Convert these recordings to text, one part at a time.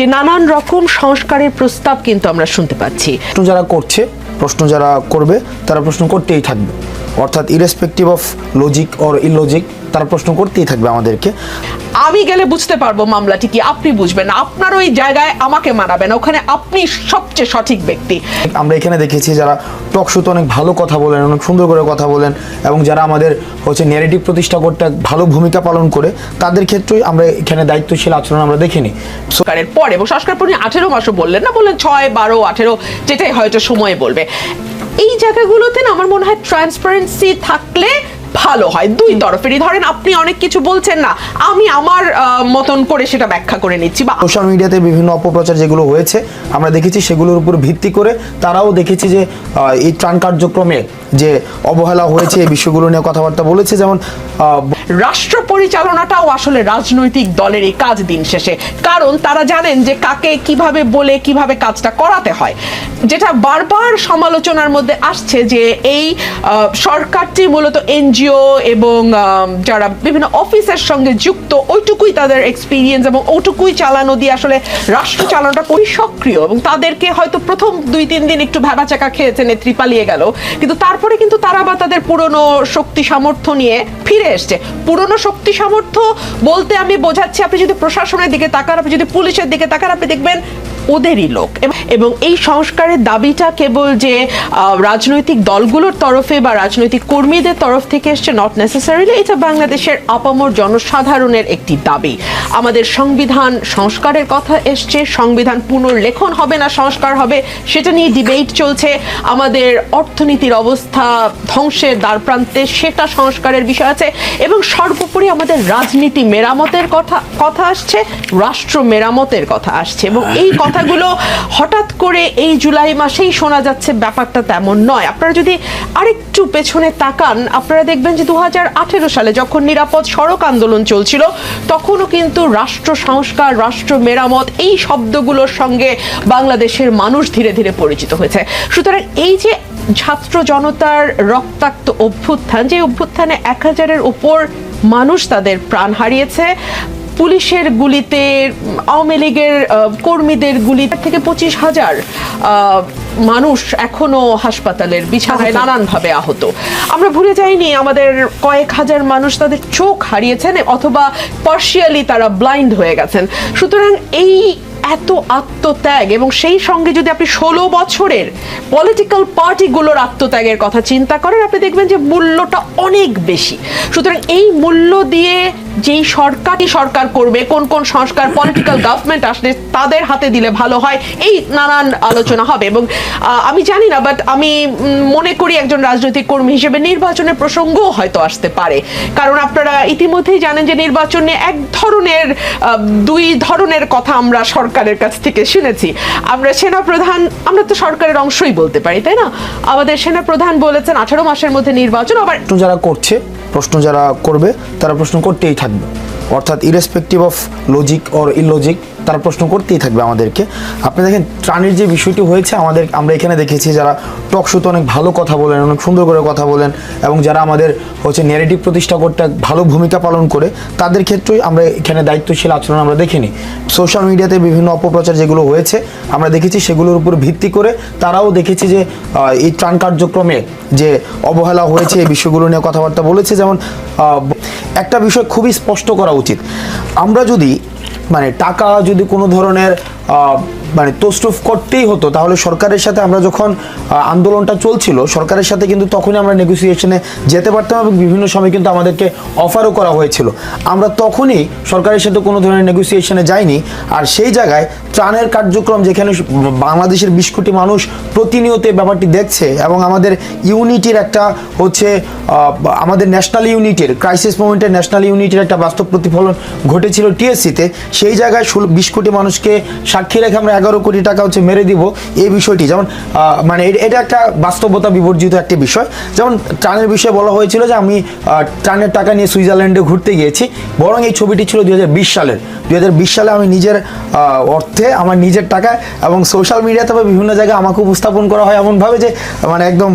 যে নানান রকম সংস্কারের প্রস্তাব কিন্তু আমরা শুনতে পাচ্ছি। যারা করছে, প্রশ্ন যারা করবে, তারা প্রশ্ন করতেই থাকবে। অর্থাৎ irrespective of logic or illogic তারা প্রশ্ন করতেই থাকবে আমাদেরকে। আমি গেলে বুঝতে পারব মামলাটি কি আপনি বুঝবেন আপনার ওই জায়গায় আমাকে মানাবেন ওখানে আপনি সবচেয়ে সঠিক ব্যক্তি। আমরা এখানে দেখেছি যারা টক শোতে অনেক ভালো কথা বলেন অনেক সুন্দর করে কথা বলেন এবং যারা আমাদের হচ্ছে ন্যারেটিভ প্রতিষ্ঠা করতে ভালো ভূমিকা পালন করে তাদের ক্ষেত্রেই আমরা এখানে দায়িত্বশীল আচরণ আমরা দেখিনি। সংস্কারের পর এবং সংস্কার পর আঠেরো মাসও বললেন না বললেন ছয় বারো আঠেরো যেটাই হয়তো সময় বলবে। এই জায়গাগুলোতে না আমার মনে হয় ট্রান্সপারেন্সি থাকলে ভালো হয়। দুই তরফেরই ধরেন আপনি অনেক কিছু বলছেন না। আমি আমার মতন করে সেটা ব্যাখ্যা করে নিচ্ছি বা সোশ্যাল মিডিয়াতে বিভিন্ন অপপ্রচার যেগুলো হয়েছে আমরা দেখেছি সেগুলোর উপর ভিত্তি করে তারাও দেখেছি যে এই ত্রাণ কার্যক্রমে যে অবহেলা হয়েছে এই বিষয়গুলো নিয়ে কথাবার্তা বলেছে যেমন আহ, রাষ্ট্র পরিচালনাটাও আসলে রাজনৈতিক দলেরই কাজ দিন শেষে। কারণ তারা জানেন যে কাকে কীভাবে বলে কীভাবে কাজটা করাতে হয়। যেটা বারবার সমালোচনার মধ্যে আসছে যে এই সরকারটি মূলত এনজিও এবং যারা বিভিন্ন অফিসের সঙ্গে যুক্ত, ওইটুকুই তাদের এক্সপিরিয়েন্স এবং ওইটুকুই চালানো দিয়ে আসলে রাষ্ট্র চালানোটা খুবই সক্রিয় এবং তাদেরকে হয়তো প্রথম দুই, তিন দিন একটু ভেবাচাকা খেয়েছে, নেত্রী পালিয়ে গেল। কিন্তু তারপরে কিন্তু তারা বা তাদের পুরনো শক্তি সামর্থ্য নিয়ে ফিরে এসছে। পুরনো শক্তি সামর্থ্য বলতে আমি বোঝাচ্ছি, আপনি যদি প্রশাসনের দিকে তাকান, আপনি যদি পুলিশের দিকে তাকান, আপনি দেখবেন ওদেরই লোক। এবং- এই সংস্কারের দাবিটা কেবল যে রাজনৈতিক দলগুলোর তরফে বা রাজনৈতিক কর্মীদের তরফ থেকে এসছে নট নেসেসারিলি এটা বাংলাদেশের আপামর জনসাধারণের একটি দাবি। আমাদের সংবিধান সংস্কারের কথা এসছে, সংবিধান পুনর্লেখন হবে না, সংস্কার হবে, সেটা নিয়ে ডিবেট চলছে। আমাদের অর্থনীতির অবস্থা ধ্বংসের দ্বারপ্রান্তে সেটা সংস্কারের বিষয় আছে, এবং সর্বোপরি আমাদের রাজনীতি মেরামতের কথা কথা আসছে, রাষ্ট্র মেরামতের কথা আসছে, এবং এই কথাগুলো হঠাৎ করে এই জুলাই মাসেই শোনা যাচ্ছে, ব্যাপারটা তেমন নয়। আপনারা যদি আরেকটু পেছনে তাকান, আপনারা দেখবেন যে দুহাজার আঠেরো সালে যখন নিরাপদ সড়ক আন্দোলন চলছিল, তখনও কিন্তু রাষ্ট্র সংস্কার, রাষ্ট্র মেরামত এই শব্দগুলোর সঙ্গে বাংলাদেশের মানুষ ধীরে ধীরে পরিচিত হয়েছে। সুতরাং এই যে ছাত্র জনতার রক্তাক্ত অভ্যুত্থান, যে অভ্যুত্থানে এক হাজারের উপর মানুষ তাদের প্রাণ হারিয়েছে পুলিশের গুলিতে আওয়ামী লীগের কর্মীদের গুলি থেকে পঁচিশ হাজার মানুষ এখনও হাসপাতালের বিছানায় নানানভাবে আহত। আমরা ভুলে যাইনি আমাদের কয়েক হাজার মানুষ তাদের চোখ হারিয়েছেন অথবা পার্শিয়ালি তারা ব্লাইন্ড হয়ে গেছেন। সুতরাং এই এত আত্মত্যাগ এবং সেই সঙ্গে যদি আপনি ষোলো বছরের পলিটিক্যাল পার্টিগুলোর আত্মত্যাগের কথা চিন্তা করেন আপনি দেখবেন যে মূল্যটা অনেক বেশি। সুতরাং এই মূল্য দিয়ে যেই সরকারই সরকার করবে, কোন কোন সংস্কার পলিটিক্যাল গভর্নমেন্ট আসলে তাদের হাতে দিলে ভালো হয়, এই নানান আলোচনা হবে। এবং আমি জানি না বাট আমি মনে করি একজন রাজনৈতিক কর্মী হিসেবে নির্বাচনের প্রসঙ্গও হয়তো আসতে পারে। কারণ আপনারা ইতিমধ্যেই জানেন যে নির্বাচনে এক ধরনের দুই ধরনের কথা আমরা সরকারের কাছ থেকে শুনেছি। আমরা সেনাপ্রধান, আমরা তো সরকারের অংশই বলতে পারি, তাই না? আমাদের সেনাপ্রধান বলেছেন, আঠারো মাসের মধ্যে নির্বাচন, আবার যারা করছে প্রশ্ন যারা করবে তারা প্রশ্ন করতেই থাকবে। অর্থাৎ irrespective of logic or illogic তারা প্রশ্ন করতেই থাকবে আমাদেরকে। আপনি দেখেন, ত্রাণের যে বিষয়টি হয়েছে, আমাদের, আমরা এখানে দেখেছি যারা টক শোতে অনেক ভালো কথা বলেন, অনেক সুন্দর করে কথা বলেন, এবং যারা আমাদের হচ্ছে ন্যারেটিভ প্রতিষ্ঠা করতে ভালো ভূমিকা পালন করে, তাদের ক্ষেত্রেই আমরা এখানে দায়িত্বশীল আচরণ আমরা দেখিনি। সোশ্যাল মিডিয়াতে বিভিন্ন অপপ্রচার যেগুলো হয়েছে, আমরা দেখেছি সেগুলোর উপর ভিত্তি করে তারাও দেখেছি যে এই ত্রাণ কার্যক্রমে যে অবহেলা হয়েছে, এই বিষয়গুলো নিয়ে কথাবার্তা বলেছে। যেমন একটা বিষয় খুবই স্পষ্ট করা উচিত। আমরা যদি মানে টাকা যদি কোনো ধরনের মানে তোষ্টফ করতেই হতো। তাহলে সরকারের সাথে আমরা যখন আন্দোলনটা চলছিল, সরকারের সাথে কিন্তু তখনই আমরা নেগোসিয়েশনে যেতে পারতাম এবং বিভিন্ন সময় কিন্তু আমাদেরকে অফারও করা হয়েছিল। আমরা তখনই সরকারের সাথে কোনো ধরনের নেগোসিয়েশনে যাইনি। আর সেই জায়গায় ত্রাণের কার্যক্রম যেখানে বাংলাদেশের বিশ কোটি মানুষ প্রতিনিয়ত ব্যাপারটি দেখছে এবং আমাদের ইউনিটির একটা হচ্ছে আমাদের ন্যাশনাল ইউনিটির ক্রাইসিস মোমেন্টের ন্যাশনাল ইউনিটির একটা বাস্তব প্রতিফলন ঘটেছিল টিএসসিতে সেই জায়গায় বিশ কোটি মানুষকে সাক্ষী রেখে আমরা এগারো কোটি টাকা হচ্ছে মেরে দিব এই বিষয়টি। যেমন মানে এটা একটা বাস্তবতা বিবর্জিত একটি বিষয়। যেমন, ত্রাণের বিষয়ে বলা হয়েছিল যে আমি ত্রাণের টাকা নিয়ে সুইজারল্যান্ডে ঘুরতে গিয়েছি। বরং এই ছবিটি ছিল দুই সালের। দুই সালে আমি নিজের অর্থে আমার নিজের টাকায় এবং সোশ্যাল মিডিয়াতে বা বিভিন্ন জায়গায় আমাকে উপস্থাপন করা হয় এমনভাবে যে মানে একদম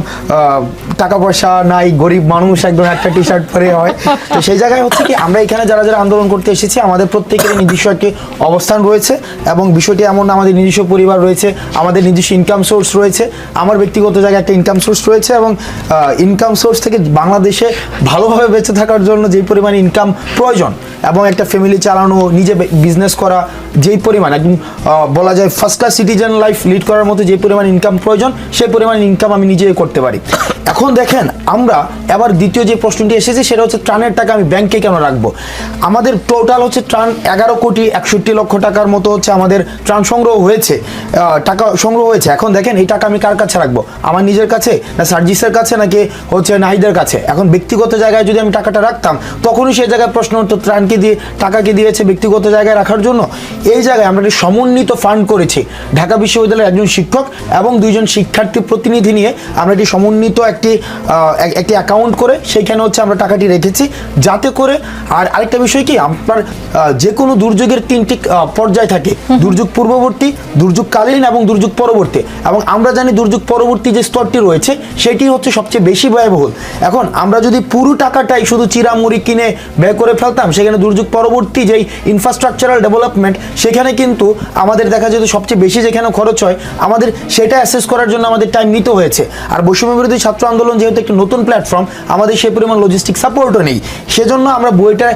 টাকা পয়সা নাই, গরিব মানুষ একদম একটা টি শার্ট পরে হয়। তো সেই জায়গায় হচ্ছে কি, আমরা এখানে যারা যারা আন্দোলন করতে এসেছি, আমাদের প্রত্যেকের নিজস্ব একটি অবস্থান রয়েছে এবং বিষয়টি এমন আমাদের নিজস্ব পরিবার রয়েছে, আমাদের নিজস্ব ইনকাম সোর্স রয়েছে, আমার ব্যক্তিগত জায়গায় একটা ইনকাম সোর্স রয়েছে এবং ইনকাম সোর্স থেকে বাংলাদেশে ভালোভাবে বেঁচে থাকার জন্য যেই পরিমাণ ইনকাম প্রয়োজন এবং একটা ফ্যামিলি চালানো, নিজে বিজনেস করা, যেই পরিমাণ, একদম বলা যায় first class citizen life lead করার মতো যে পরিমাণ ইনকাম প্রয়োজন, সেই পরিমাণ ইনকাম আমি নিজেই করতে পারি। এখন দেখেন, আমরা এবার দ্বিতীয় যে প্রশ্নটি এসেছে, সেটা হচ্ছে ত্রাণের টাকা আমি ব্যাংকে কেন রাখব? আমাদের টোটাল হচ্ছে ত্রাণ এগারো কোটি একষট্টি লক্ষ টাকার মতো হচ্ছে আমাদের ত্রাণ সংগ্রহ হয়েছে। টাকা সংগ্রহ হয়েছে। এখন দেখেন, এই টাকা আমি কার কাছে রাখব? আমার নিজের কাছে? না সার্জিসের কাছে? নাকি হচ্ছে নাহিদের কাছে? এখন ব্যক্তিগত জায়গায় যদি আমি টাকাটা রাখতাম, তখনই সেই জায়গায় প্রশ্ন হতো ত্রাণকে দিয়ে টাকাকে দিয়েছে ব্যক্তিগত জায়গায় রাখার জন্য? এই জায়গায় আমরা একটি সমন্বিত ফান্ড করেছি। ঢাকা বিশ্ববিদ্যালয়ের একজন শিক্ষক এবং দুইজন শিক্ষার্থী প্রতিনিধি নিয়ে আমরা একটি সমন্বিত এক- একটি একটি অ্যাকাউন্ট করে সেইখানে হচ্ছে আমরা টাকাটি রেখেছি। যাতে করে আর আরেকটা বিষয় কি আপনার যে কোনো দুর্যোগের তিনটি পর্যায় থাকে। দুর্যোগ পূর্ববর্তী দুর্যোগকালীন এবং দুর্যোগ পরবর্তী। এবং আমরা জানি দুর্যোগ পরবর্তী যে স্তরটি রয়েছে সেটি হচ্ছে সবচেয়ে বেশি ব্যয়বহুল। এখন আমরা যদি পুরো টাকাটাই শুধু চিরামুড়ি কিনে ব্যয় করে ফেলতাম সেখানে দুর্যোগ পরবর্তী যেই ইনফ্রাস্ট্রাকচারাল ডেভেলপমেন্ট সেখানে কিন্তু আমাদের দেখা যেত সবচেয়ে বেশি যেখানে খরচ হয় আমাদের সেটা অ্যাসেস করার জন্য আমাদের টাইম নিতে হয়েছে। আর বৈষম্য বিরোধী ছাত্র আন্দোলন যেহেতু একটি নতুন প্ল্যাটফর্ম আমাদের সেই পরিমাণ লজিস্টিক সাপোর্টও নেই। সেজন্য আমরা বইটা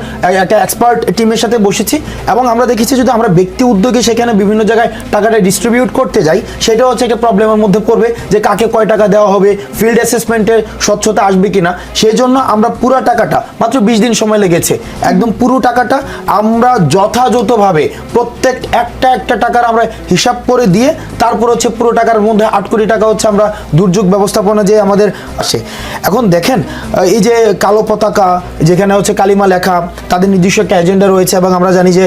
একটা এক্সপার্ট টিমের সাথে বসেছি এবং আমরা দেখেছি যদি আমরা ব্যক্তি উদ্যোগে সেখানে বিভিন্ন জায়গায় টাকাটা ডিস্ট্রিবিউট করতে যাই সেটা হচ্ছে একটা প্রবলেমের মধ্যে পড়বে যে কাকে কয় টাকা দেওয়া হবে ফিল্ড অ্যাসেসমেন্টে স্বচ্ছতা আসবে কিনা। সেই জন্য আমরা পুরো টাকাটা, মাত্র বিশ দিন সময় লেগেছে, একদম পুরো টাকাটা আমরা যথাযথভাবে প্রত্যেক একটা একটা টাকার আমরা হিসাব করে দিয়ে, তারপর হচ্ছে পুরো টাকার মধ্যে আট কোটি টাকা হচ্ছে আমরা দুর্যোগ ব্যবস্থাপনা যে আমাদের আসে। এখন দেখেন এই যে কালো পতাকা যেখানে হচ্ছে কালিমা লেখা তাদের নিজস্ব একটা এজেন্ডা রয়েছে এবং আমরা জানি যে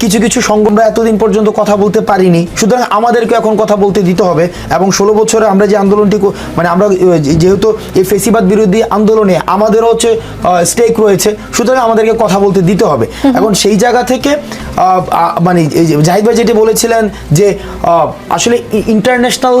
কিছু কিছু সংগঠনরা এতদিন পর্যন্ত কথা বলতে পারিনি। সুতরাং আমাদেরকে এখন কথা বলতে দিতে হবে এবং ষোলো বছরে আমরা যে আন্দোলনটি মানে আমরা যেহেতু এই ফেসিবাদ বিরোধী আন্দোলনে আমাদেরও হচ্ছে স্টেক রয়েছে সুতরাং আমাদেরকে কথা বলতে দিতে হবে। এখন সেই জায়গা থেকে মানে জাহিদ ভাই যেটি বলেছিলেন যে আসলে ইন্টারন্যাশনাল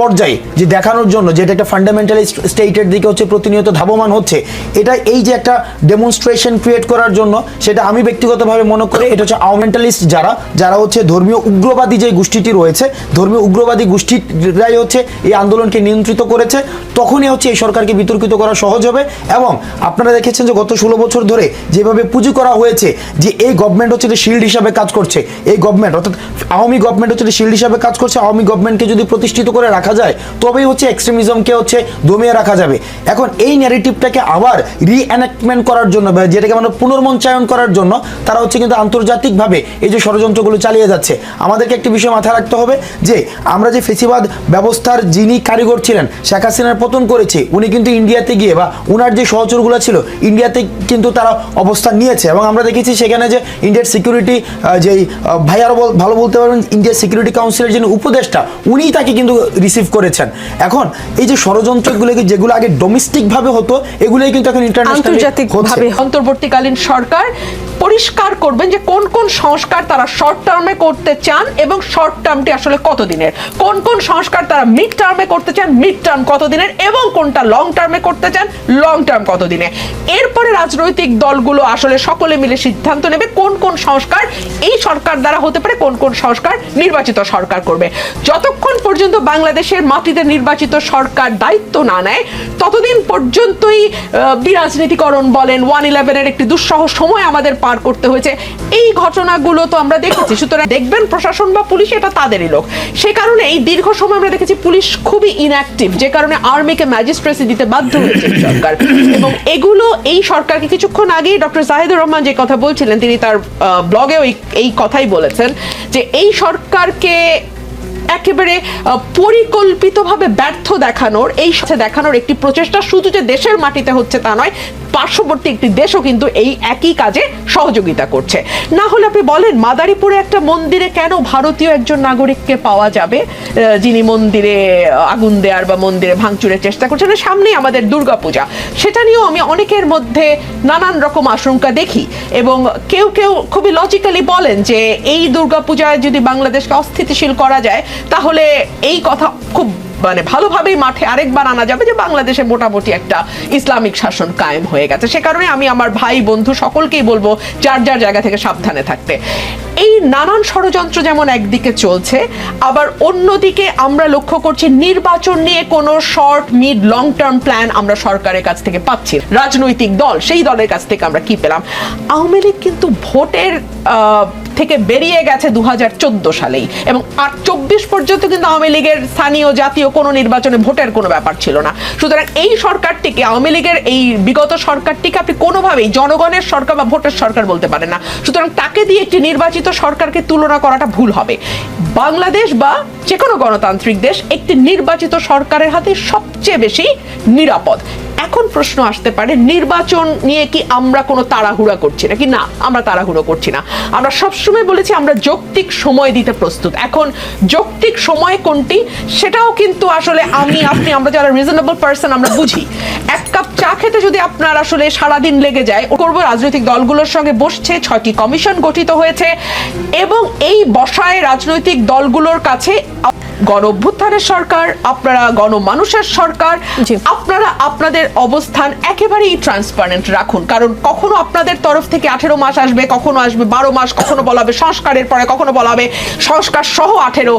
পর্যায়ে যে দেখানোর জন্য যেটা একটা ফান্ডামেন্টালিস্ট স্টেটের দিকে হচ্ছে প্রতিনিয়ত ধাবমান হচ্ছে। এটা এই যে একটা ডেমনস্ট্রেশন ক্রিয়েট করার জন্য, সেটা আমি ব্যক্তিগতভাবে মনে করি এটা হচ্ছে আওমেন্টালিস্ট যারা যারা হচ্ছে ধর্মীয় উগ্রবাদী যে গোষ্ঠীটি রয়েছে, ধর্মীয় উগ্রবাদী গোষ্ঠীরাই হচ্ছে এই আন্দোলনকে নিয়ন্ত্রিত করেছে, তখনই হচ্ছে এই সরকারকে বিতর্কিত করা সহজ হবে। এবং আপনারা দেখেছেন যে গত ষোলো বছর ধরে যেভাবে পুঁজি করা হয়েছে, যে এই গভর্নমেন্ট হচ্ছে যে শিল্ড হিসাবে কাজ করছে, এই গভর্নমেন্ট অর্থাৎ আওয়ামী গভর্নমেন্ট হচ্ছে শিল্ড হিসাবে কাজ করছে, আওয়ামী গভর্নমেন্টকে যদি প্রতিষ্ঠিত করে রাখা যায়, তবেই হচ্ছে এক্সট্রিমিজমকে হচ্ছে দমিয়ে রাখা যাবে। এখন এই ন্যারেটিভটাকে আবার রিএনাক্টমেন্ট করার জন্য যেটাকে আমরা পুনর্মঞ্চায়ন করার জন্য তারা হচ্ছে কিন্তু আন্তর্জাতিকভাবে এই যে ষড়যন্ত্রগুলো চালিয়ে যাচ্ছে। আমাদেরকে একটি বিষয় মাথায় রাখতে হবে যে আমরা যে ফেসিবাদ ব্যবস্থার যিনি কারিগর ছিলেন শেখ হাসিনার পতন করেছে উনি কিন্তু ইন্ডিয়াতে গিয়ে বা উনার যে সহচরগুলো ছিল ইন্ডিয়াতে কিন্তু তারা অবস্থান নিয়েছে এবং আমরা দেখেছি সেখানে যে ইন্ডিয়ার সিকিউরিটি যেই আহ, ভাই আরও বল- ভালো বলতে পারবেন ইন্ডিয়ার সিকিউরিটি কাউন্সিলের যিনি উপদেষ্টা উনিই তাকে কিন্তু রিসিভ করেছেন। এখন এই যে ষড়যন্ত্রগুলোকে যেগুলো আগে ডোমেস্টিক ভাবে হতো এগুলোই কিন্তু এখন ইন্টারন্যাশনাল আন্তর্জাতিকভাবে অন্তর্বর্তীকালীন সরকার পরিষ্কার করবেন যে কোন কোন সংস্কার তারা শর্ট টার্মে করতে চান এবং শর্ট টার্মটি আসলে কতদিনের? কোন কোন সংস্কার তারা মিড টার্মে করতে চান মিড টার্ম কতদিনের এবং কোনটা লং টার্মে করতে চান লং টার্ম কতদিনে? এরপরে রাজনৈতিক দলগুলো আসলে সকলে মিলে সিদ্ধান্ত নেবে কোন কোন সংস্কার এই সরকার দ্বারা হতে পারে, কোন কোন সংস্কার নির্বাচিত সরকার করবে। যতক্ষণ পর্যন্ত বাংলাদেশের মাটিতে নির্বাচিত সরকার দায়িত্ব না নেয়, ততদিন পর্যন্তই বিরাজনীতিকরণ বলেন ওয়ান ইলেভেনের একটি দুঃসহ সময় আমাদের পার করতে হয়েছে। এই ঘটনাগুলো তো আমরা দেখেছি। সুতরাং দেখবেন প্রশাসন বা পুলিশ এটা তাদেরই লোক। সে কারণে এই দীর্ঘ সময় আমরা দেখেছি পুলিশ খুবই ইনঅ্যাক্টিভ যে কারণে আর্মিকে ম্যাজিস্ট্রেসি দিতে বাধ্য হয়েছে সরকার। এবং এগুলো এই সরকারকে কিছুক্ষণ আগেই ডক্টর জাহিদুর রহমান যে কথা বলছিলেন, তিনি তার ব্লগেও এই কথাই বলেছেন যে এই সরকারকে একেবারে পরিকল্পিতভাবে ব্যর্থ দেখানোর, এই সাথে দেখানোর একটি প্রচেষ্টা। শুধু যে দেশের মাটিতে হচ্ছে তা নয়, পার্শ্ববর্তী একটি দেশও কিন্তু এই একই কাজে সহযোগিতা করছে। না হলে আপনি বলেন, মাদারীপুরে একটা মন্দিরে কেন ভারতীয় একজন নাগরিককে পাওয়া যাবে যিনি মন্দিরে আগুন দেওয়ার বা মন্দিরে ভাঙচুরের চেষ্টা করছেন? সামনেই আমাদের দুর্গাপূজা। সেটা নিয়েও আমি অনেকের মধ্যে নানান রকম আশঙ্কা দেখি। এবং কেউ কেউ খুবই লজিক্যালি বলেন যে, এই দুর্গাপূজায় যদি বাংলাদেশকে অস্থিতিশীল করা যায় তাহলে এই কথা খুব মানে ভালোভাবেই মাঠে আরেকবার আনা যাবে যে বাংলাদেশে মোটামুটি একটা ইসলামিক শাসন কায়েম হয়ে গেছে। সে কারণে আমি আমার ভাই, বন্ধু সকলকেই বলব, যার যার জায়গা থেকে সাবধানে থাকতে। এই নানান ষড়যন্ত্র যেমন একদিকে চলছে, আবার অন্যদিকে আমরা লক্ষ্য করছি নির্বাচন নিয়ে কোনো short mid long term plan আমরা সরকারের কাছ থেকে পাচ্ছি রাজনৈতিক দল, সেই দলের কাছ থেকে আমরা কি পেলাম? আওয়ামী লীগ কিন্তু ভোটের থেকে বেরিয়ে গেছে দু হাজার চোদ্দ সালেই এবং আর চব্বিশ পর্যন্ত কিন্তু আওয়ামী লীগের স্থানীয় জাতীয় কোনো নির্বাচনে ভোটের কোনো ব্যাপার ছিল না। সুতরাং এই সরকারটিকে, আওয়ামী লীগের এই বিগত সরকারটিকে আপনি কোনোভাবেই জনগণের সরকার বা ভোটের সরকার বলতে পারেন না। সুতরাং তাকে দিয়ে একটি নির্বাচিত সরকারকে তুলনা করাটা ভুল হবে। বাংলাদেশ বা যে কোনো গণতান্ত্রিক দেশ একটি নির্বাচিত সরকারের হাতে সবচেয়ে বেশি নিরাপদ। এখন প্রশ্ন আসতে পারে, নির্বাচন নিয়ে কি আমরা কোনো তাড়াহুড়া করছি নাকি? না, আমরা তাড়াহুড়ো করছি না। আমরা সবসময় বলেছি আমরা যৌক্তিক সময় দিতে প্রস্তুত। এখন যৌক্তিক সময় কোনটি? সেটাও কিন্তু আসলে আমি, আপনি, আমরা যারা রিজনেবল পার্সন আমরা বুঝি। এক কাপ চা খেতে যদি আপনার আসলে সারাদিন লেগে যায় ও করব রাজনৈতিক দলগুলোর সঙ্গে বসছে, ছয়টি কমিশন গঠিত হয়েছে, এবং এই বসায় রাজনৈতিক দলগুলোর কাছে গণ অভ্যুত্থানের সরকার আপনারা গণমানুষের সরকার। আপনারা আপনাদের অবস্থান একেবারেই ট্রান্সপারেন্ট রাখুন। কারণ কখনো আপনাদের তরফ থেকে আঠেরো মাস আসবে কখনো আসবে বারো মাস কখনো বলা হবে সংস্কারের পরে কখনো বলা হবে সংস্কার সহ আঠেরো।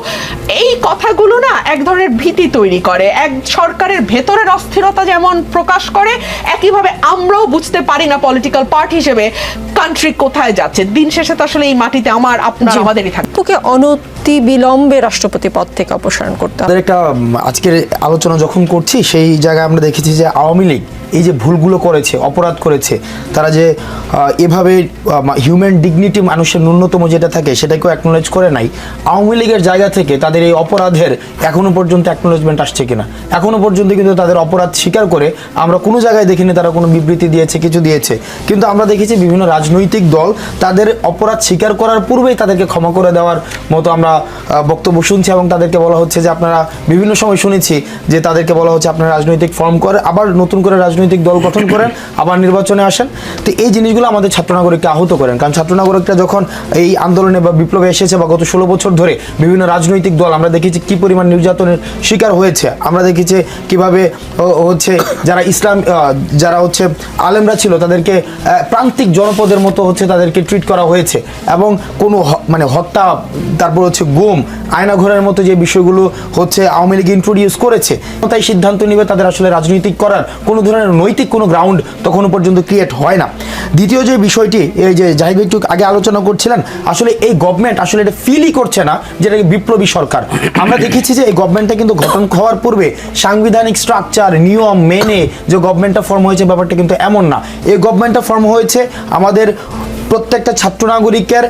এই কথাগুলো না এক ধরনের ভীতি তৈরি করে। এক সরকারের ভেতরের অস্থিরতা যেমন প্রকাশ করে একইভাবে আমরাও বুঝতে পারি না পলিটিক্যাল পার্টি হিসেবে কান্ট্রি কোথায় যাচ্ছে। দিন শেষে তো আসলে এই মাটিতে আমার আপনার। আমাদেরই থাকবে। তোকে অনতি বিলম্বে রাষ্ট্রপতি পদ থেকে অপসারণ করতে হবে। একটা আজকের আলোচনা যখন করছি, সেই জায়গায় আমরা দেখেছি যে আওয়ামী লীগ এই যে ভুলগুলো করেছে, অপরাধ করেছে, তারা যে এভাবে হিউম্যান ডিগনিটি মানুষের ন্যূনতম যেটা থাকে, সেটাকেও অ্যাকনোলেজ করে নাই। আওয়ামী লীগের জায়গা থেকে তাদের এই অপরাধের এখনও পর্যন্ত অ্যাকনোলেজমেন্ট আসছে কিনা? এখনও পর্যন্ত কিন্তু তাদের অপরাধ স্বীকার করে আমরা কোনো জায়গায় দেখিনি তারা কোনো বিবৃতি দিয়েছে, কিছু দিয়েছে। কিন্তু আমরা দেখেছি বিভিন্ন রাজনৈতিক দল তাদের অপরাধ স্বীকার করার পূর্বেই তাদেরকে ক্ষমা করে দেওয়ার মতো আমরা বক্তব্য শুনছি এবং তাদেরকে বলা হচ্ছে যে আপনারা বিভিন্ন সময় শুনেছি যে তাদেরকে বলা হচ্ছে আপনারা রাজনৈতিক ফর্ম করে, আবার নতুন করে রাজনৈতিক দল গঠন করেন, আবার নির্বাচনে আসেন। তো এই জিনিসগুলো আমাদের ছাত্র নাগরিককে আহত করেন। কারণ ছাত্র নাগরিকরা যখন এই আন্দোলনে বা বিপ্লবে এসেছে বা গত ষোলো বছর ধরে বিভিন্ন রাজনৈতিক দল, আমরা দেখেছি কি পরিমাণ নির্যাতনের শিকার হয়েছে। আমরা দেখেছি কীভাবে হচ্ছে যারা ইসলাম যারা হচ্ছে আলেমরা ছিল, তাদেরকে প্রান্তিক জনপদের মতো হচ্ছে তাদেরকে ট্রিট করা হয়েছে। এবং কোনো মানে হত্যা, তারপর হচ্ছে গুম। আয়নাঘরের মতো যে বিষয়গুলো হচ্ছে আওয়ামী লীগ ইন্ট্রোডিউস করেছে, তাই সিদ্ধান্ত নিবে তাদের আসলে রাজনৈতিক করার কোনো ধরনের নৈতিক কোনো গ্রাউন্ড তখনও পর্যন্ত ক্রিয়েট হয় না। দ্বিতীয় যে বিষয়টি, এই যে জাহিদ একটু আগে আলোচনা করছিলেন, আসলে এই গভর্নমেন্ট আসলে এটা ফিলই করছে না যেটা বিপ্লবী সরকার। আমরা দেখেছি যে এই গভর্নমেন্টটা কিন্তু গঠন হওয়ার পূর্বে সাংবিধানিক স্ট্রাকচার নিয়ম মেনে যে গভর্নমেন্টটা ফর্ম হয়েছে ব্যাপারটা কিন্তু এমন না। এই গভর্নমেন্টটা ফর্ম হয়েছে আমাদের প্রত্যেকটা ছাত্র নাগরিকের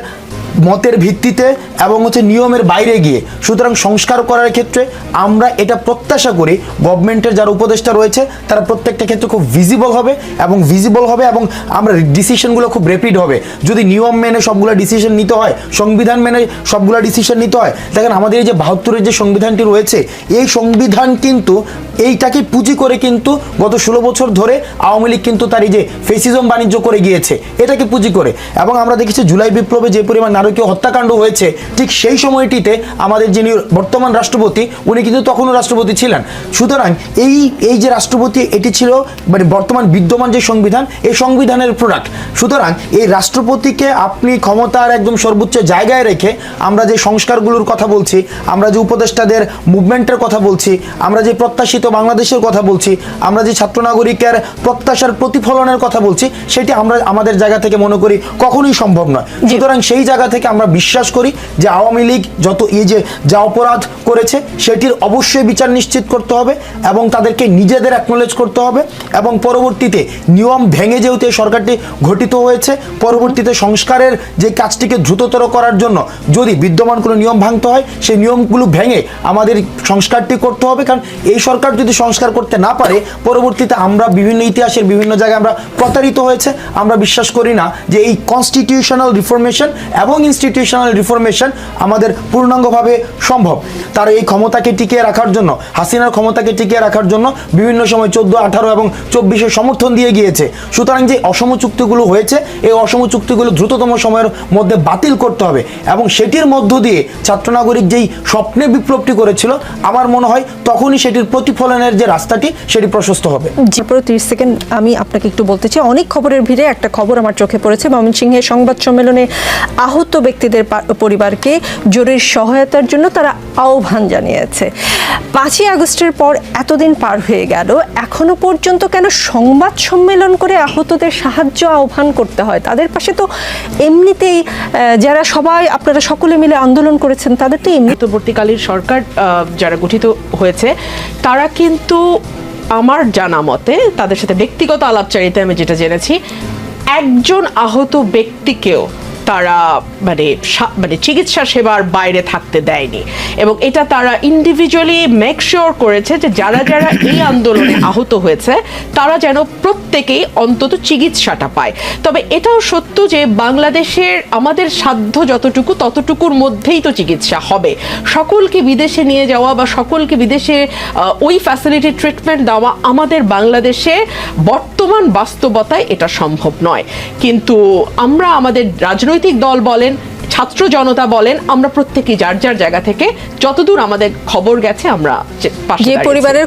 মতের ভিত্তিতে এবং হচ্ছে নিয়মের বাইরে গিয়ে। সুতরাং সংস্কার করার ক্ষেত্রে আমরা এটা প্রত্যাশা করি। গভর্নমেন্টের যারা উপদেষ্টা রয়েছে, তারা প্রত্যেকটা ক্ষেত্রে খুব ভিজিবল হবে এবং ভিজিবল হবে এবং আমরা ডিসিশনগুলো খুব র্যাপিড হবে। যদি নিয়ম মেনে সবগুলো ডিসিশন নিতে হয়, সংবিধান মেনে সবগুলো ডিসিশন নিতে হয়, দেখেন আমাদের এই যে বাহাত্তরের যে সংবিধানটি রয়েছে, এই সংবিধান কিন্তু এইটাকে পুঁজি করে কিন্তু গত ষোলো বছর ধরে আওয়ামী লীগ কিন্তু তার এই যে ফেসিজম বাণিজ্য করে গিয়েছে, এটাকে পুঁজি করে। এবং আমরা দেখেছি জুলাই বিপ্লবে যে পরিমাণ নারকীয় হত্যাকাণ্ড হয়েছে ঠিক সেই সময়টিতে আমাদের যিনি বর্তমান রাষ্ট্রপতি উনি কিন্তু তখনও রাষ্ট্রপতি ছিলেন। সুতরাং এই এই যে রাষ্ট্রপতি এটি ছিল মানে বর্তমান বিদ্যমান যে সংবিধান এই সংবিধানের প্রোডাক্ট সুতরাং এই রাষ্ট্রপতিকে আপনি ক্ষমতার একদম সর্বোচ্চ জায়গায় রেখে আমরা যে সংস্কারগুলোর কথা বলছি আমরা যে উপদেষ্টাদের মুভমেন্টের কথা বলছি আমরা যে প্রত্যাশিত বাংলাদেশের কথা বলছি আমরা যে ছাত্র নাগরিকের প্রত্যাশার প্রতিফলনের কথা বলছি সেটি আমরা আমাদের জায়গা থেকে মনে করি কখনোই সম্ভব নয়। সুতরাং সেই জায়গা থেকে আমরা বিশ্বাস করি যে আওয়ামী লীগ যত এই যে যা অপরাধ করেছে, সেটির অবশ্যই বিচার নিশ্চিত করতে হবে এবং তাদেরকে নিজেদের অ্যাকনোলেজ করতে হবে এবং পরবর্তীতে নিয়ম ভেঙে যেহেতু এই সরকারটি ঘটিত হয়েছে, পরবর্তীতে সংস্কারের যে কাজটিকে দ্রুততর করার জন্য যদি বিদ্যমান কোনো নিয়ম ভাঙতে হয়, সেই নিয়মগুলো ভেঙে আমাদের সংস্কারটি করতে হবে। কারণ এই সরকার যদি সংস্কার করতে না পারে, পরবর্তীতে আমরা বিভিন্ন ইতিহাসের বিভিন্ন জায়গায় আমরা প্রতারিত হয়েছে। আমরা বিশ্বাস করি না যে এই কনস্টিটিউশনাল রিফরমেশন এবং ইনস্টিটিউশনাল রিফরমেশন আমাদের পূর্ণাঙ্গভাবে সম্ভব। তার এই ক্ষমতাকে টিকিয়ে রাখার জন্য, হাসিনার ক্ষমতাকে টিকিয়ে রাখার জন্য বিভিন্ন সময় চোদ্দ, আঠারো এবং চব্বিশে সমর্থন দিয়ে গিয়েছে। সুতরাং যে অসম চুক্তিগুলো হয়েছে, এই অসম চুক্তিগুলো দ্রুততম সময়ের মধ্যে বাতিল করতে হবে এবং সেটির মধ্য দিয়ে ছাত্র নাগরিক যেই স্বপ্নে বিপ্লবটি করেছিল, আমার মনে হয় তখনই সেটির প্রতিফলনের যে রাস্তাটি, সেটি প্রশস্ত হবে। জি, পরে তিরিশ সেকেন্ড আমি আপনাকে একটু বলতে চাই। অনেক খবরের ভিড়ে একটা খবর আমার চোখে পড়েছে। ময়মনসিংহের সংবাদ সম্মেলনে আহত ব্যক্তিদের পরিবারকে জরুরি সহায়তার জন্য তারা আহ্বান জানিয়েছে। পাঁচই আগস্টের পর এতদিন পার হয়ে গেল। এখনও পর্যন্ত কেন সংবাদ সম্মেলন করে আহতদের সাহায্য আহ্বান করতে হয়? তাদের পাশে তো এমনিতেই যারা সবাই, আপনারা সকলে মিলে আন্দোলন করেছেন, তাদের তো এমনি অন্তর্বর্তীকালীন সরকার যারা গঠিত হয়েছে, তারা কিন্তু আমার জানা মতে, তাদের সাথে ব্যক্তিগত আলাপচারিতায় আমি যেটা জেনেছি, একজন আহত ব্যক্তিকেও তারা মানে মানে চিকিৎসা সেবার বাইরে থাকতে দেয়নি। এবং এটা তারা ইন্ডিভিজুয়ালি মেক শিওর করেছে যে যারা যারা এই আন্দোলনে আহত হয়েছে, তারা যেন প্রত্যেকেই অন্তত চিকিৎসাটা পায়। তবে এটাও সত্য যে বাংলাদেশের আমাদের সাধ্য যতটুকু, ততটুকুর মধ্যেই তো চিকিৎসা হবে। সকলকে বিদেশে নিয়ে যাওয়া বা সকলকে বিদেশে ওই ফ্যাসিলিটি ট্রিটমেন্ট দেওয়া আমাদের বাংলাদেশে বর্তমান বাস্তবতায় এটা সম্ভব নয়। কিন্তু আমরা আমাদের রাজনৈতিক দল বলেন ছাত্র জনতা বলেন আমরা প্রত্যেকেই যার যার জায়গা থেকে যতদূর আমাদের খবর গেছে আমরা যে-। পরিবারের